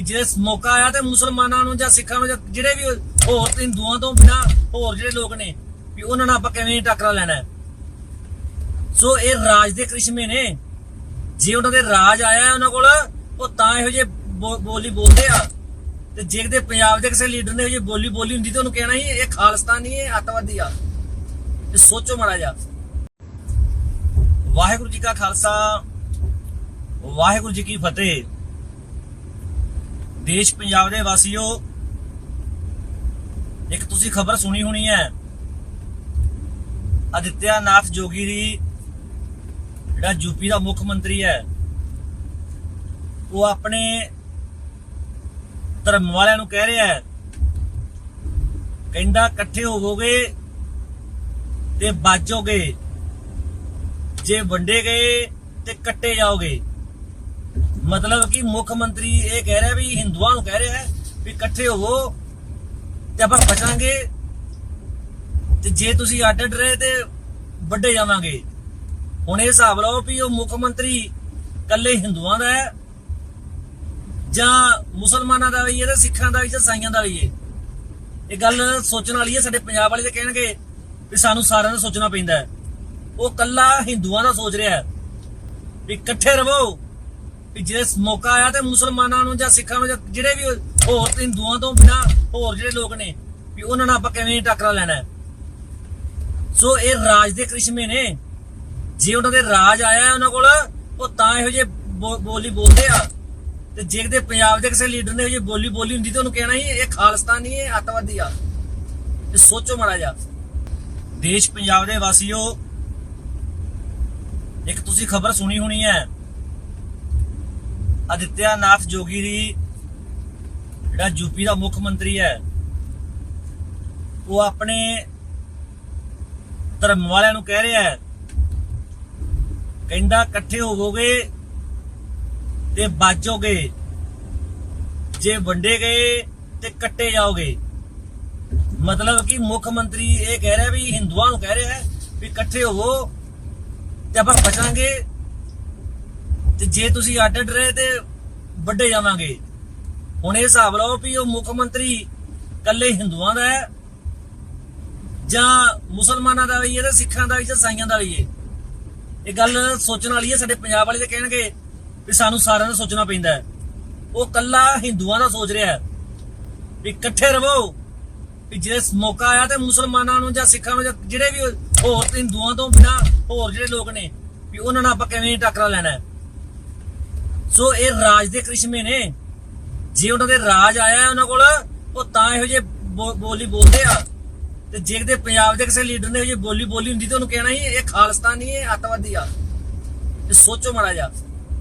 ਜੇ ਮੌਕਾ ਆਇਆ ਤੇ ਮੁਸਲਮਾਨਾਂ ਨੂੰ ਜਾਂ ਸਿੱਖਾਂ ਨੂੰ ਜਾਂ ਜਿਹੜੇ ਵੀ ਹੋਰ ਹਿੰਦੂਆਂ ਤੋਂ ਬਿਨਾ ਹੋਰ ਜਿਹੜੇ ਲੋਕ ਨੇ ਵੀ ਉਹਨਾਂ ਨਾਲ ਆਪਾਂ ਕਿਵੇਂ ਟੱਕਰਾ ਲੈਣਾ ਹੈ। ਸੋ ਇਹ ਰਾਜ ਦੇ ਕ੍ਰਿਸ਼ਮੇ ਨੇ। ਜੇ ਉਹਨਾਂ ਦੇ ਰਾਜ ਆਇਆ ਉਹਨਾਂ ਕੋਲ, ਉਹ ਤਾਂ ਇਹੋ ਜਿਹੇ ਬੋਲੀ ਬੋਲਦੇ ਆ। ਤੇ ਜੇ ਕਿਤੇ ਪੰਜਾਬ ਦੇ ਕਿਸੇ ਲੀਡਰ ਨੇ ਇਹੋ ਜਿਹੀ ਬੋਲੀ ਬੋਲੀ ਹੁੰਦੀ ਤੇ ਉਹਨੂੰ ਕਹਿਣਾ ਸੀ, ਇਹ ਖਾਲਿਸਤਾਨੀ ਇਹ ਅੱਤਵਾਦੀ ਆ। ਇਹ ਸੋਚੋ ਮਾੜਾ ਜਿਹਾ। ਵਾਹਿਗੁਰੂ ਜੀ ਕਾ ਖਾਲਸਾ, ਵਾਹਿਗੁਰੂ ਜੀ ਕੀ ਫਤਿਹ। ਦੇਸ਼ ਪੰਜਾਬ ਦੇ ਵਾਸੀਓ, ਇੱਕ ਤੁਸੀਂ ਖਬਰ ਸੁਣੀ ਹੋਣੀ ਹੈ। ਅਦਿੱਤਿਆ ਨਾਥ ਜੋਗੀ ਦੀ ਜਿਹੜਾ ਯੂਪੀ ਦਾ ਮੁੱਖ ਮੰਤਰੀ ਹੈ, ਉਹ ਆਪਣੇ ਧਰਮ ਵਾਲਿਆਂ ਨੂੰ ਕਹਿ ਰਿਹਾ ਹੈ, ਕਹਿੰਦਾ ਇਕੱਠੇ ਹੋਵੋਗੇ ਤੇ ਬਾਜੋਗੇ, ਜੇ ਵੰਡੇ ਗਏ ਤੇ ਕੱਟੇ ਜਾਓਗੇ। ਮਤਲਬ ਕਿ ਮੁੱਖ ਮੰਤਰੀ ਇਹ ਕਹਿ ਰਿਹਾ ਵੀ ਹਿੰਦੂਆਂ ਨੂੰ ਕਹਿ ਰਿਹਾ ਹੈ ਵੀ ਇਕੱਠੇ ਹੋਵੋ ਤੇ ਆਪਾਂ ਬਚਾਂਗੇ। ਤੇ ਜੇ ਤੁਸੀਂ ਅੱਡ ਅੱਡ ਰਹੇ ਤੇ ਵੱਡੇ ਜਾਵਾਂਗੇ। ਹੁਣ ਇਹ ਹਿਸਾਬ ਲਾਓ ਵੀ ਉਹ ਮੁੱਖ ਮੰਤਰੀ ਇਕੱਲੇ ਹਿੰਦੂਆਂ ਦਾ ਹੈ ਜਾਂ ਮੁਸਲਮਾਨਾਂ ਦਾ ਵੀ ਹੈ ਤੇ ਸਿੱਖਾਂ ਦਾ ਵੀ ਜਾਂ ਸਾਈਆਂ ਦਾ ਵੀ ਹੈ। ਇਹ ਗੱਲ ਸੋਚਣ ਵਾਲੀ ਹੈ, ਸਾਡੇ ਪੰਜਾਬ ਵਾਲੇ ਤੇ ਕਹਿਣਗੇ ਵੀ ਸਾਨੂੰ ਸਾਰਿਆਂ ਦਾ ਸੋਚਣਾ ਪੈਂਦਾ ਹੈ। ਉਹ ਕੱਲਾ ਹਿੰਦੂਆਂ ਦਾ ਸੋਚ ਰਿਹਾ ਹੈ ਵੀ ਇਕੱਠੇ ਰਹੋ। ਵੀ ਜੇ ਮੌਕਾ ਆਇਆ ਤੇ ਮੁਸਲਮਾਨਾਂ ਨੂੰ ਜਾਂ ਸਿੱਖਾਂ ਨੂੰ ਜਾਂ ਜਿਹੜੇ ਵੀ ਹੋਰ ਹਿੰਦੂਆਂ ਤੋਂ ਬਿਨਾ ਹੋਰ ਜਿਹੜੇ ਲੋਕ ਨੇ, ਵੀ ਉਹਨਾਂ ਨਾਲ ਆਪਾਂ ਕਿਵੇਂ ਟੱਕਰਾ ਲੈਣਾ ਹੈ? ਸੋ ਇਹ ਰਾਜ ਦੇ ਕ੍ਰਿਸ਼ਮੇ ਨੇ। ਜੇ ਉਹਨਾਂ ਦੇ ਰਾਜ ਆਇਆ ਉਹਨਾਂ ਕੋਲ, ਉਹ ਤਾਂ ਇਹੋ ਜਿਹੇ ਬੋ- ਬੋਲੀ ਬੋਲਦੇ ਆ। ਤੇ ਜੇ ਕਿਤੇ ਪੰਜਾਬ ਦੇ ਕਿਸੇ ਲੀਡਰ ਨੇ ਇਹੋ ਜਿਹੀ ਬੋਲੀ ਬੋਲੀ ਹੁੰਦੀ ਤੇ ਉਹਨੂੰ ਕਹਿਣਾ ਸੀ ਇਹ ਖਾਲਿਸਤਾਨੀ ਇਹ ਅੱਤਵਾਦੀ ਆ। ਇਹ ਸੋਚੋ ਮਾੜਾ ਜਿਹਾ। ਦੇਸ਼ ਪੰਜਾਬ ਦੇ ਵਾਸੀਓ, ਇੱਕ ਤੁਸੀਂ ਖਬਰ ਸੁਣੀ ਹੋਣੀ ਹੈ। ਅਦਿੱਤਿਆ ਨਾਥ ਜੋਗੀ ਦੀ ਜਿਹੜਾ ਯੂਪੀ ਦਾ ਮੁੱਖ ਮੰਤਰੀ ਹੈ, ਉਹ ਆਪਣੇ ਧਰਮ ਵਾਲਿਆਂ ਨੂੰ ਕਹਿ ਰਿਹਾ ਹੈ, ਕਹਿੰਦਾ ਇਕੱਠੇ ਹੋਵੋਗੇ ਤੇ ਬਾਜੋਗੇ ਜੇ ਵੰਡੇ ਗਏ ਤੇ ਕੱਟੇ ਜਾਓਗੇ। ਮਤਲਬ ਕਿ ਮੁੱਖ ਮੰਤਰੀ ਇਹ ਕਹਿ ਰਿਹਾ ਵੀ ਹਿੰਦੂਆਂ ਨੂੰ ਕਹਿ ਰਿਹਾ ਹੈ ਵੀ ਇਕੱਠੇ ਹੋਵੋ ਤੇ ਆਪਾਂ ਬਚਾਂਗੇ। ਤੇ ਜੇ ਤੁਸੀਂ ਅੱਡ ਅੱਡ ਰਹੇ ਤੇ ਵੱਡੇ ਜਾਵਾਂਗੇ। ਹੁਣ ਇਹ ਹਿਸਾਬ ਲਾਓ ਵੀ ਉਹ ਮੁੱਖ ਮੰਤਰੀ ਕੱਲੇ ਹਿੰਦੂਆਂ ਦਾ ਹੈ ਜਾਂ ਮੁਸਲਮਾਨਾਂ ਦਾ ਵੀ ਹੈ ਤੇ ਸਿੱਖਾਂ ਦਾ ਵੀ ਜਾਂ ਸਾਈਆਂ ਦਾ ਵੀ ਹੈ। ਇਹ ਗੱਲ ਸੋਚਣ ਵਾਲੀ ਹੈ, ਸਾਡੇ ਪੰਜਾਬ ਵਾਲੇ ਤੇ ਕਹਿਣਗੇ ਵੀ ਸਾਨੂੰ ਸਾਰਿਆਂ ਦਾ ਸੋਚਣਾ ਪੈਂਦਾ ਹੈ। ਉਹ ਕੱਲਾ ਹਿੰਦੂਆਂ ਦਾ ਸੋਚ ਰਿਹਾ ਹੈ ਵੀ ਇਕੱਠੇ ਰਹੋ ਵੀ ਜੇ ਮੌਕਾ ਆਇਆ ਤੇ ਮੁਸਲਮਾਨਾਂ ਨੂੰ ਜਾਂ ਸਿੱਖਾਂ ਨੂੰ ਜਾਂ ਜਿਹੜੇ ਵੀ ਹੋਰ ਹਿੰਦੂਆਂ ਤੋਂ ਬਿਨਾ ਹੋਰ ਜਿਹੜੇ ਲੋਕ ਨੇ ਵੀ ਉਹਨਾਂ ਨਾਲ ਆਪਾਂ ਕਿਵੇਂ ਟੱਕਰਾ ਲੈਣਾ ਹੈ। ਸੋ ਇਹ ਰਾਜ ਦੇ ਕ੍ਰਿਸ਼ਮੇ ਨੇ। ਜੇ ਉਹਨਾਂ ਦੇ ਰਾਜ ਆਇਆ ਉਹਨਾਂ ਕੋਲ, ਉਹ ਤਾਂ ਇਹੋ ਜਿਹੇ ਬੋ- ਬੋਲੀ ਬੋਲਦੇ ਆ। ਤੇ ਜੇ ਕਿਤੇ ਪੰਜਾਬ ਦੇ ਕਿਸੇ ਲੀਡਰ ਨੇ ਇਹੋ ਜਿਹੀ ਬੋਲੀ ਬੋਲੀ ਹੁੰਦੀ ਤੇ ਉਹਨੂੰ ਕਹਿਣਾ ਸੀ ਇਹ ਖਾਲਿਸਤਾਨੀ, ਇਹ ਅੱਤਵਾਦੀ ਆ। ਇਹ ਸੋਚੋ ਮਾੜਾ ਜਿਹਾ।